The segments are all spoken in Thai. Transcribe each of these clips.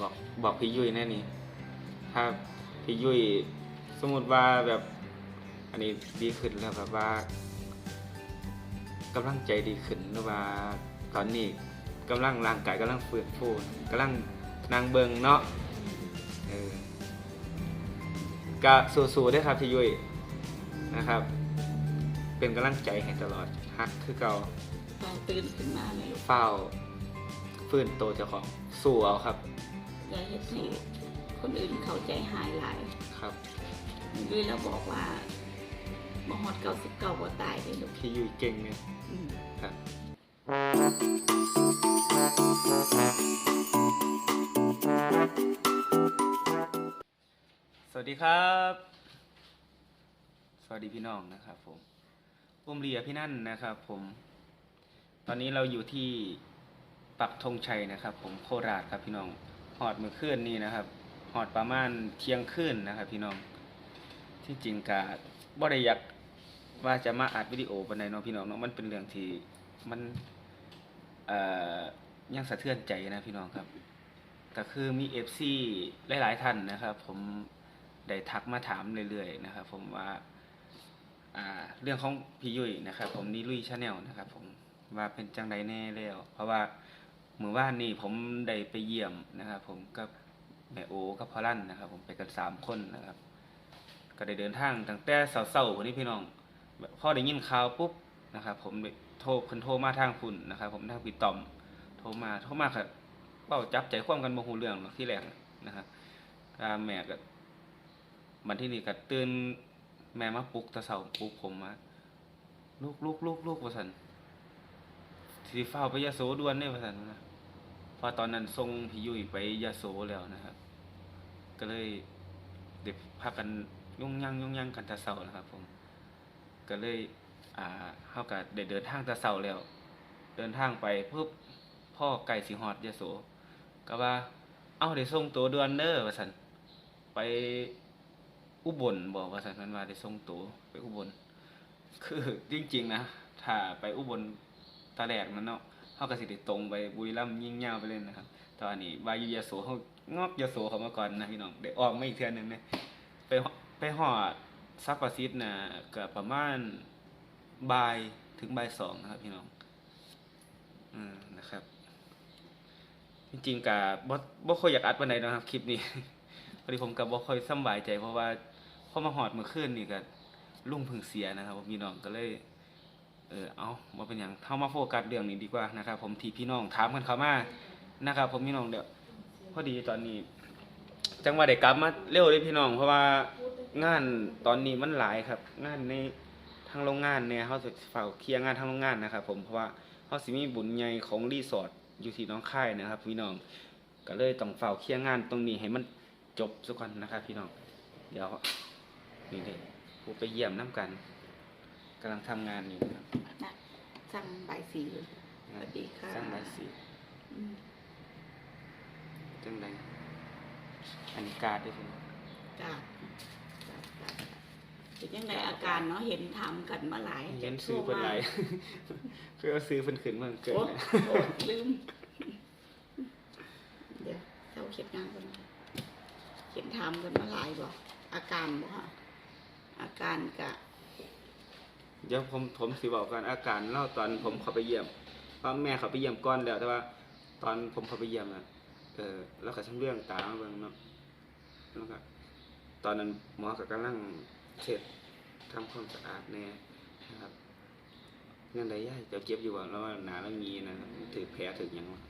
บอกบอกพี่ยุ้ยแน่นี่ถ้าพี่ยุ้ยสมมติว่าแบบ อันนี้ดีขึ้นแล้วแบบว่ากำลังใจดีขึ้นหรือว่าตอนนี้กำลังร่างกายกำลังฟื้นฟูกำลังนางเบิงเนาะเออก็สู้ๆด้วยครับพี่ยุ้ยนะครับ เป็นกำลังใจให้ตลอดฮักคือเก่าพอตื่นขึ้นมาเนี่ยลูกเฝ้าฟื้นโตวเจ้าของสู้เอาครับ อย่าเฮ็ดให้คนอื่นเข้าใจหายหลายครับ ด้วยแล้วบอกว่าบ่ฮอดเก้าสิบเก้าบ่ตายเลยลูกพี่ยุ้ยเก่งเนี่ยอืมครับ สวัสดีครับ สวัสดีพี่น้องนะครับผมปุ้มเรียพี่นั่นนะครับ ผม ตอนนี้เราอยู่ที่ปักธงชัยนะครับ ผมโคราชครับพี่น้อง หอดมือคืนนี่นะครับหอดประมาณเที่ยงคืนนะครับ พี่น้องที่จริงกาบ่ได้อยากว่าจะมาอัดวิดีโอปานใดเนาะพี่น้องเนาะมันเป็นเรื่องที่มันเอ่อยังสะเทือนใจนะพี่น้องครับก็คือมี FC หลาย ๆ ท่านนะครับ ผมได้ทักมาถามเรื่อยๆนะครับ ผมว่าอ่าเรื่องของพี่ยุ้ยนะครับ ผมนี่ลุยชาแนลนะครับ ผมว่าเป็นจังใดแน่แล้ว เพราะว่า เมื่อวานนี้ผมได้ไปเยี่ยมนะครับ ผมกับแม่โอกับพ่อลั่นนะครับ ผมไปกันสามคนนะครับ ก็ได้เดินทางตั้งแต่เช้าๆวันนี้พี่น้องแบบพอได้ยินข่าวปุ๊บนะครับ ผมโทรเพิ่นโทรมาทางคุณนะครับ ผมทางพี่ต้อม โทรมาโทรมาครับเป้าจับใจความกันบ่ฮู้เรื่องที่แรกนะครับอ่าแม่ก็บัดที่นี่ก็ตื่นแม่มาปลุกตะเช้าปลุกผมมาลูกลูกลูกลูกว่าซั่นสิฟ้าไปยะโสด่วนเด้ว่าซั่นนะ เพอตอนนั้นส่งพี่ยุ้ยไปยะโสแล้วนะครับ ก็เลยเด็กพากันยุ่งยั่งยุ่งยั่งกันตะเสานะครับ ผม ก็เลยอ่าเฮาก็ได้เดินทางตะเสาแล้ว เดินทางไปปุ๊บพ่อไก่สิฮอดยะโสก็ว่า เอ้าได้ส่งตัวเดือนเด้อว่าซั่นไปอุบลบอกว่าซั่นมันว่าได้ส่งตัวไปอุบล คือจริงๆนะถ้าไปอุบลตาแรกนั้นเนาะ เฮาก็สิได้ตรงไปบุรีรัมย์ยิ่งยาวไปเลยนนะครับตอนนี้วายุยโสเขางอกยโสเขามาก่อนนะพี่น้องเดี๋ยวออกมาอีกเทื่อนึงนะไปไปหอดซับปาซิดนะก็ประมาณบ่ายถึงบ่ายสองนะครับ พี่น้องอืมนะครับ จริงๆกับบ่บ่ค่อยอยากอัดปานใดนนะครับ คลิปนี้พอดีผมกับบ่ค่อยสบายใจเพราะว่าพอมาหอดเมื่อคืนนี่ก็ลุ่งพึงเสียนะครับพี่น้องก็เลย เออเอาว่าเป็นอย่างเข้ามาโฟกัสเรื่องนี้ดีกว่านะครับ ผมที่พี่น้องถามกันเข้ามานะครับ ผมพี่น้องเดี๋ยวพอดีตอนนี้ จังหวะได้กลับมาเร็วเลยพี่น้อง เพราะว่างานตอนนี้มันหลายครับ งานในทางโรงงานเนี่ยเขาจะเฝ้าเคลียร์งานทางโรงงานนะครับ ผมเพราะว่าเขาสิมีบุญใหญ่ของรีสอร์ทอยู่ที่น้องค่ายนะครับ พี่น้องก็เลยต้องเฝ้าเคลียร์งานตรงนี้ให้มันจบสักก่อนนะครับ พี่น้อง เดี๋ยวนี่เลยผู้ไปเยี่ยมน้ำกันำลังทำงานอยู่นะครับนะสั่งใบายสีเลยสวัสดีค่ะสร้างใบสีอืมจังใดอันนี้การ์ดด้วยใช่ไหมจ้าจ้าจ้าเป็นยังไงอาการเนาะเห็นถามกันมาหลายเห็นซื้อเป็นไรเพื่อเอาซื้อเป็นขึ้นมันเกิดโอ้นะโอ้ลืม เดี๋ยวเจ้าเขียนงานกันนะเขียนถามกันมาหลายบ่อาการบ่ฮะอาการกะ เดี๋ยวผมผมสิบอกกันอาการเล่าตอนผมเขาไปเยี่ยมเพราะแม่เขาไปเยี่ยมก่อนแล้ว แต่ว่า ตอนผมเขาไปเยี่ยมอะเออแล้วก็ช่างเรื่องตาเบิ่งเนาะแล้วก็ตอนนั้นหมอก็กำลังเช็ดทำความสะอาดแน่นะครับเงินใดย่ายเจ้าเจ็บอยู่บ่แล้วว่าหนาแล้วมีนะถือแผลถือยังวะ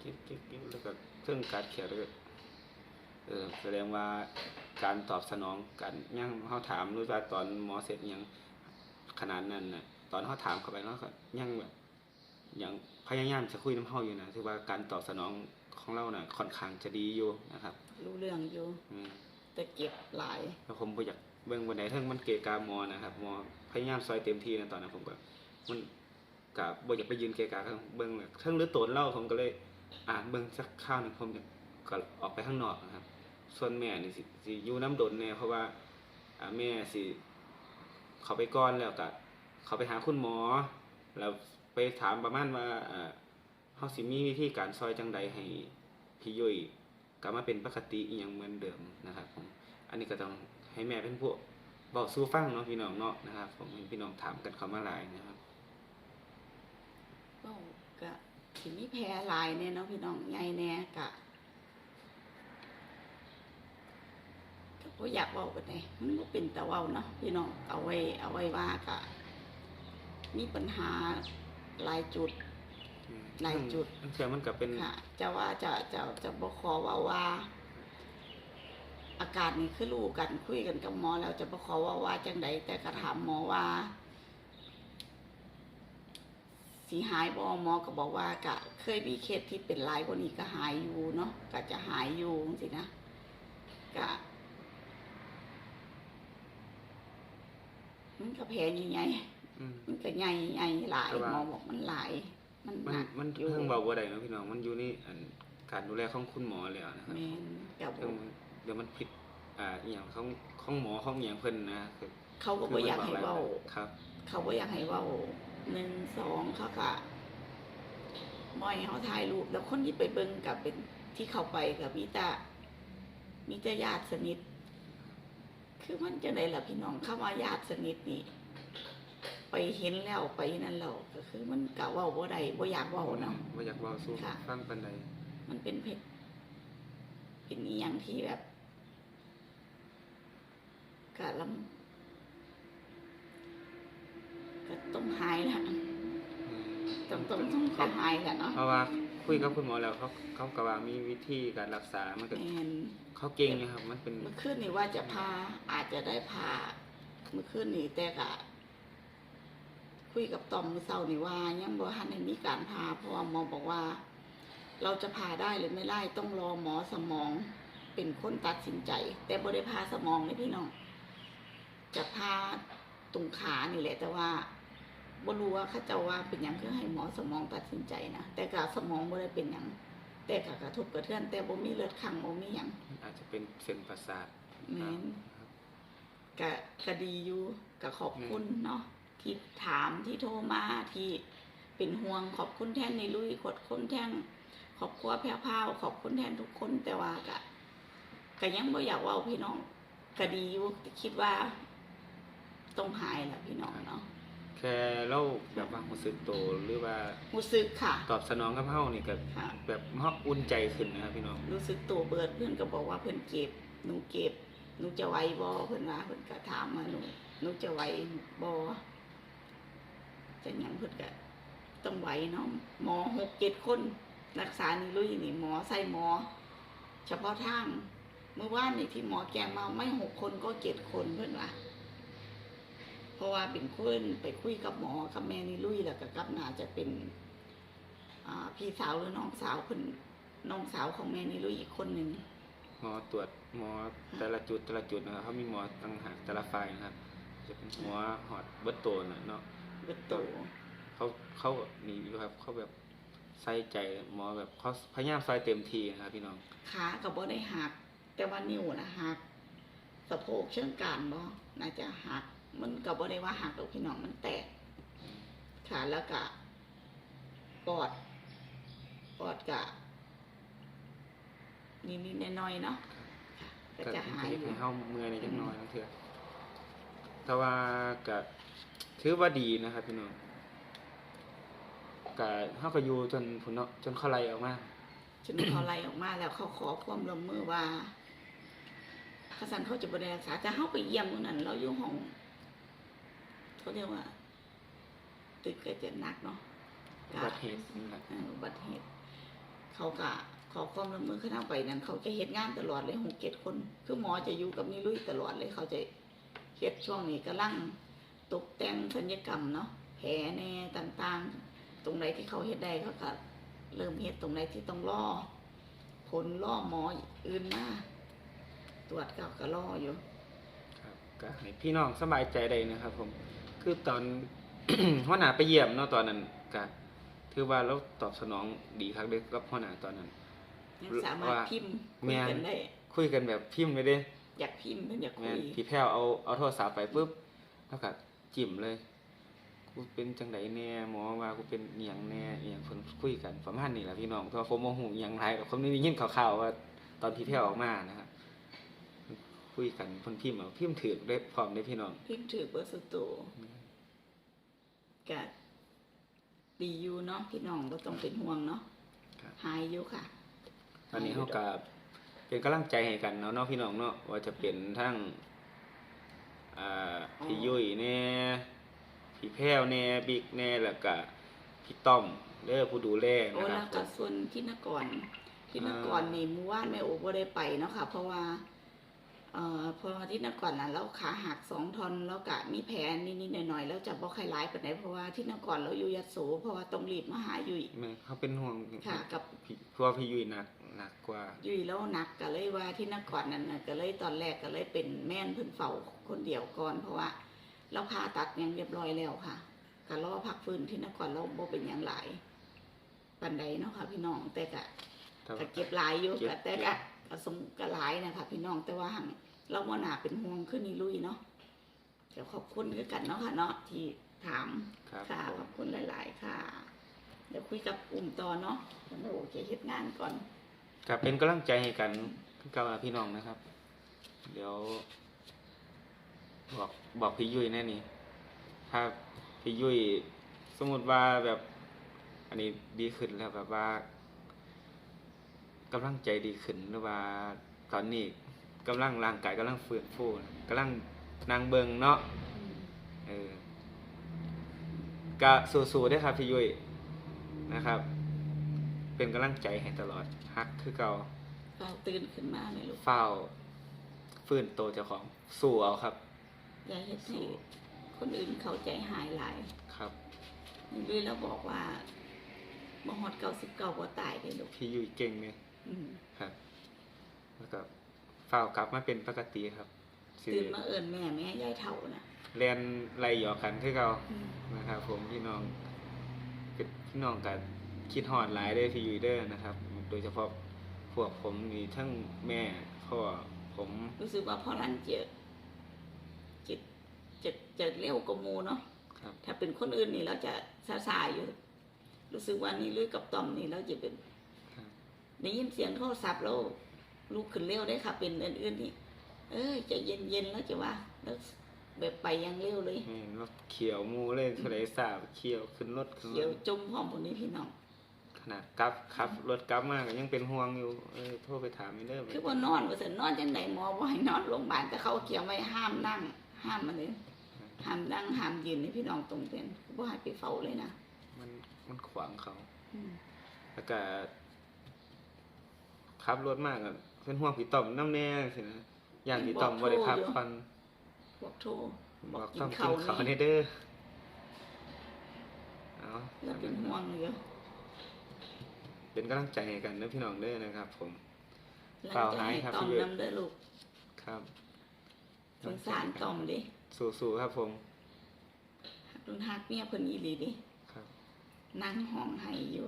เก็บเก็บเก็บแล้วก็เครื่องการเขียวแล้วก็ เออแสดงว่าการตอบสนองกันยังเขาถามรู้ว่าตอนหมอเสร็จยังขนาดนั้นน่ะ ตอนเขาถามเข้าไปแล้วก็ยังแบบยังพยายามจะคุยน้ำเฮาอยู่นะถือว่าการตอบสนองของเราน่ะ ค่อนข้างจะดีอยู่นะครับ รู้เรื่องอยู่อืมแต่เก็บหลายแล้วผมบ่อยากเบิ่งวันไหนเทิงมันเกะกาหมอนะครับหมอพยายามซอยเต็มที่นะตอนนั้นผมก็มันกับบ่อยากไปยืนเกะกาครับเบิ่งแบบเทิงหรือโตนเล่าผมก็เลย อ่านเบิ่งสักข้าวหนึงผมก็ ออกไปข้างนอกนะครับ ส่วนแม่นี่สิสิอยู่น้ำดนแน่เพราะว่าแม่สิเขาไปก่อนแล้วก็เขาไปหาคุณหมอ แล้วไปถามประมาณว่าเอ่อเฮาสิมีวิธีการซอยจังใดให้พี่ยุ้ยกลับมาเป็นปกติอีหยังเหมือนเดิมนะครับผมอันนี้ก็ต้องให้แม่เป็นผู้บอกสู้ฟังเนาะพี่น้องเนาะนะครับ ผมพี่น้องถามกันเขามาหลายนะครับก็สิมีแพ้หลายแน่เนาะพี่น้องใหญ่แน่กะก็ บ่อยากเว้ากันได้มันบ่เป็นตะเว้าเนาะพี่น้องเอาไว้ เอาไว้ว่ากะมีปัญหาหลายจุด หลายจุดอันเชื่อมันก็เป็นค่ะ จะว่าจะจะจะบขอเว่าว่า อาการนี่คือรู้กันคุยกันกับหมอแล้วจะบขอเว่าว่าจังใดแต่ก็ถามหมอว่าสีหายบอหมอก็บอกว่ากะ เคยมีเคสที่เป็นหลายกว่านี้ก็หายอยู่เนาะก็จะหายอยู่สินะกะ มันก็แผลใหญ่อืม ๆมันก็ใหญ่ใหญ่หลายแต่ว่า หมอบอกมันหลาย มันมันหนักมันอยู่เพิ่งเบาบ่ได้เนาะพี่น้องมันอยู่ในอันการดูแลของคุณหมอแล้วนะครับแมนกับเพิ่งเดี๋ยวมันผิดอ่าอหย่างของของหมอของอหย่างเพิ่นนะคือเขาก็บ่อยากให้เว้า ครับ เขาบ่อยากให้เว้าหนึ่งสองเขาก็บ่อยเขาถ่ายรูป แล้วคนที่ไปเบิ่งกับเป็นที่เขาไปกับมีแต่มีแต่ญาติสนิท คือมันจะไหนล่ะพี่น้องเข้ามาญาติสนิทนี่ไปเห็นแล้วไปนั่นแล้วก็คือ มันกะเว้าบ่ได้บ่อยากเว้าเนาะ บ่อยากเว้าสู้ค่ะ ฟังปานใดมันเป็นเพชรเป็นอีหยังที่แบบกะลำก็ต้องหายละอืมต้องต้องต้องจะหายแหละเนาะเพราะว่า คุยกับคุณหมอแล้วเขาเขาก็ว่ามีวิธีการรักษา มันก็แมนเขาเก่งนะครับ มันเป็นเมื่อคืนนี่ว่าจะพาอาจจะได้พาเมื่อคืนนี่แต่กะ คุยกับตอมมือเศร้านี่ว่า ยังบ่ทันได้มีการพาเพราะว่าหมอบอกว่า เราจะพาได้หรือไม่ได้ต้องรอหมอสมอง เป็นคนตัดสินใจ แต่บ่ได้พาสมองเลยพี่น้องจะพาตรงขานี่แหละ แต่ว่า บ่รู้ว่าเขาเจะว่าเป็นหยังคือให้หมอสมองตัดสินใจนะแต่กะสมองบ่ได้เป็นหยังแต่กะกระทบกระเทือน แต่บ่มีเลือดข้างบ่มีหยังอาจจะเป็นเส้นประสาทแม่นครับกะกะดีอยู่กะขอบคุณเนาะที่ถามที่โทรมาที่เป็นห่วงขอบคุณแทนในลุยขอบคุณแทนขอบครัวแพรวพราวขอบคุณแทนทุกคนแต่ว่ากะกะยังบ่อยากเว่าพี่น้องกะดีอยู่คิดว่าต้องหายแหละพี่น้องเนาะ แค่เราแบบว่ารู้สึกโตวหรือว่ารู้สึกค่ะ ตอบสนองกับเฮานี่ก็ค่ะ แบบเฮาอุ่นใจขึ้นนะครับพี่น้อง รู้สึกตัวเบิดเพื่อนก็บอกว่าเพื่อนเก็บหนูเก็บหนูจะไหวบ่เพื่อนว่าเพื่อนก็ถามมาหนูหนูจะไหวบ่จะหยังเพื่อนก็ต้องไหวเนาะหมอหกเจ็ดคน รักษานี่ลุยนี่หมอใส่หมอ เฉพาะทางเมื่อวานนี่ที่หมอแกงมาไม่หกคนก็เจ็ดคนเพื่อนว่าเพ ราะว่าเป็นคนไปคุยกับหมอกับแม่นี่ลุยแล้วก็กับนาจะเป็นอ่าพี่สาวหรือน้องสาวคนน้องสาวของแม่นี่รู้อีกคนหนึ่งหมอตรวจหมอแต่ละจุดแต่ละจุดนะครับเขามีหมอต่างหากแต่ละฝ่ายนะครับ จะเป็นหมอหอดเบิดโตวน่ะเนาะเบิดโตเขาเขานี่อยู่ครับเขาแบบใส่ใจหมอแบบเขาพยายามใส่เต็มที่นะครับพี่น้องขากับบ่ได้หักแต่ว่านิ้วนะหักสะโพกเชิงกรานบ่น่าจะหัก มันกับบ่ได้ว่าหักดอกพี่น้องมันแตกขาแล้วก็ปอด ปอดกะนิดๆหน้อยๆเนาะค่ะก็จะหายก็อยู่ให้เฮาเมื่อยในจักหน่อยนั่นเถอะแต่ว่าก็ถือว่าดีนะครับพี่น้องก็เฮาก็อยู่จนพุ่นเนาะจนเขาไล่ออกมาจนเขาไล่ออกมาแล้วเขาขอความร่วมมือว่าขสันเขาจะบริรักษาแต่เขาไปเยี่ยมมื้อนั้นเราอยู่ห้อง เขาเรียกว่าตึกเกิดจะหนักเนาะอุบัติเหตุนี่แหละเอ่ออุบัติเหตุเขาก็ขอความร่วมมือขึ้นเอาไปนั้น เขาจะเฮ็ดงานตลอดเลยหกเจ็ดคน คือหมอจะอยู่กับนี่ลุยตลอดเลย เขาจะเฮ็ดช่วงนี้กำลังตกแต่งศัลยกรรมเนาะแผลแน่ต่างๆ ตรงไหนที่เขาเฮ็ดได้เขาก็เริ่มเฮ็ดตรงไหนที่ต้องรอผลรอหมออื่นมาตรวจก็ก็รออยู่ ครับก็ให้พี่น้องสบายใจได้นะครับผม คือตอน หัวหน้าไปเยี่ยมเนาะตอนนั้นก็ถือว่าเราตอบสนองดีครับเด้กับหัวหน้าตอนนั้น ยังสามารถว่าพิมพ์แม่คุยน กันได้ คุยกันแบบพิมพ์เลยเด้อยากพิมพ์เพิ่นอยากคุแม่นยพี่แพ้วเอาเอาโทรศัพท์ไปปุ๊บแล้วก็จิ้มเลยกูเป็นจังไดแน่หมอว่ากูเป็นอีหยังแน่อีหยังเพิ่นคุยกันประมาณนี้ล่ะพี่น้องแต่ว่าผมบ่ฮู้อีหยังหลายดอกผมได้ยินข่าวๆว่า ตอนที่แพร่ออกมานะครับ คุยกันเพิ่นพิมพ์เอาพิมพ์ถือได้พร้อมได้พี่น้องพิมพ์ถือเบอร์สตูกะดีอยู่เนาะพี่น้องก็ต้องเป็นห่วงเนาะครับหายอยู่ค่ะตอนนี้เฮาก็เป็นกำลังใจให้กันเนาะเนาะพี่น้องเนาะว่าจะเป็นทั้งอ่าพี่ยุ้ยแน่พี่แพ้วแน่บิ๊กแน่แล้วก็พี่ต้อมเด้อผู้ดูแลโอ้นะครัแล้บวก็ส่วนที่นกรที่นกรนี่เมื่อวานแม่โอบ่ได้ไปเนาะค่ะ เพราะว่า เอ่อเพอที่นกรน่ะเราขาหักสองท่อนแล้วก็มีแผลนิดๆหน่อยๆแล้วจะบ่ใครร้ายปานใดเพราะว่าที่นกรเราอยู่ยโสเพราะว่าต้องรีบมาหาอยู่ แม่เขาเป็นห่วงค่ะกับ พี่เพราะว่าพี่ยุ้ยหนักหนักกว่าอยู่แล้วหนักก็เลยว่าที่นกรนั่นน่ะก็เลยตอนแรกก็เลยเป็นแม่นเพิ่นเฝ้าคนเดียวก่อน เพราะว่าเราผ่าตัดหยังเรียบร้อยแล้วค่ะก็รอพักฟื้นที่นครเราบ่เป็นหยังหลายปันใดเนาะค่ะ พี่น้องแต่ก็แต่ก็ว่าเก็บหลายอยู่เก็บ ก็แต่ก็ก็สมก็หลายนะคะพี่น้องแต่ว่าหัง เราบ่น่าเป็นห่วงขึ้นนี่ลุยเนาะเดี๋ยวขอบคุณคือกันเนาะค่ะเนาะที่ถามครับค่ะผขมอบคุณหลาย ๆ ค่ะ เดี๋ยวคุยกับอุ่มต่อเนาะเดี๋ยวแม่โอเคเฮ็ดงานก่อนก็เป็นกำลังใจให้กันกับพี่น้องนะครับ เดี๋ยว บอกบอกพี่ยุ้ยแน่นี่ถ้าพี่ยุ้ยสมมติว่าแบบ อันนี้ดีขึ้นแล้วแบบว่ากำลังใจดีขึ้นหรือว่าตอนนี้ กำลังร่างกายกำลังฟื้นฟูกำลังนางเบิงเนาะเออก็สู้ๆเด้วยครับพี่ยุ้ยนะครับ เป็นกำลังใจให้ตลอดฮักคือเก่าเราตื่นขึ้นมาไหมลูกเฝ้าฟื้นโตวเจ้าของสู้เอาครับอย่าเฮ็ดให้คนอื่นเข้าใจหายหลายครับนี่ด้วยแล้วบอกว่าบ่ฮอดเก้าสิบเก้าบ่ตายเด้ลูกพี่ยุ้ยเก่งเลยอืมครับแล้วก็เฝ้ากลับมาเป็นปกติครับสิตื่นมาเอิ้นแม่แม่ยายเฒ่าน่ะเรียนไล่หยอกกันคือเก่าอืมนะครับ ผมพี่น้องเป็นพี่น้องกันคิดฮอดหลายเด้อพี่ยุ้ยเด้อนะครับ โดยเฉพาะพวกผมนี่ทั้งแม่พ่อผมรู้สึกว่าพอรันเจอจิตจะจะเร็วกว่าหมู่เนาะ ครับ ถ้าเป็นคนอื่นนี่เราจะซาๆอยู่ รู้สึกว่านี่ลุยกับตอมนี่เราจะเป็นครับ ได้ยินเสียงโทรศัพท์แล้ว ลูกขึ้นเร็วได้ค่ะ เป็นอื่นๆนี่เอ้ยใจะเย็นๆแล้วจะว่า แล้วแบบไปอยังเร็วเลยแม่นรถเขียวหมูเลยทะเลสาบเขียวขึ้นรถขึ้นรเดี๋ยวถจมพร้อมพวกนี้พี่น้องขนาดกลับขับรถกลับมาก็ยังเป็นห่วงอยู่เออโทรไปถามไม่เด้อคือว่านอนว่าสันนอนจังไหนหมอว่าให้นอนโรงพยาบาลแต่เขาเขียนไว้ห้ามนั่ง ห้ามมันเลยห้ามนั่งห้ามยืนนี่พี่น้องตรงเตียนว่าให้ไปเฝ้าเลยนะมันมันขวางเขาอืมแล้วก็ขับรถมากอะ เป็นห่วงพี่ต่อมน้ำแน่สินะอย่างพี่ต่อมบ่ได้พักผ่อนบอกโทรบบออกกกิต้องนกิข้าวนข้าวนี่ในเด้อเอาแล้วเป็นห่วงอยู่เป็นกำลังใจให้กันเด้อพี่น้องเด้อนะครับ ผมแล้วเฝ้าจะหายให้ครับต้อมพี่เวทน้ำเด้อลูกครับสงสารต้อมดิสู้ๆครับผมรุนหักเมียเพิ่นอีหลีดิครับนั่งห้องให้อยู่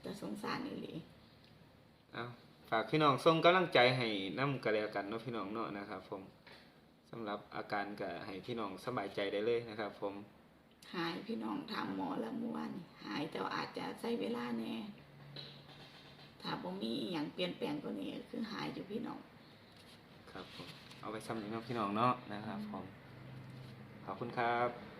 แต่สงสารอีหลี เอา ฝากพี่น้องส่งกำลังใจให้น้ำกระแล้วกันเนาะพี่น้องเนาะนะครับ ผมสำหรับอาการก็ให้พี่น้องสบายใจได้เลยนะครับ ผมหายพี่น้องถามหมอแล้วเมื่อวานนี่หายแต่ว่าอาจจะใช้เวลาแน่ถ้าบ่มีอหย่างเปลี่ยนแปลงกว่านี้ก็คือหายอยู่พี่น้อง ครับผมเอาไปซ้ำหนึ่งเนาะพี่น้องเนาะนะครับ ผมขอบคุณครับ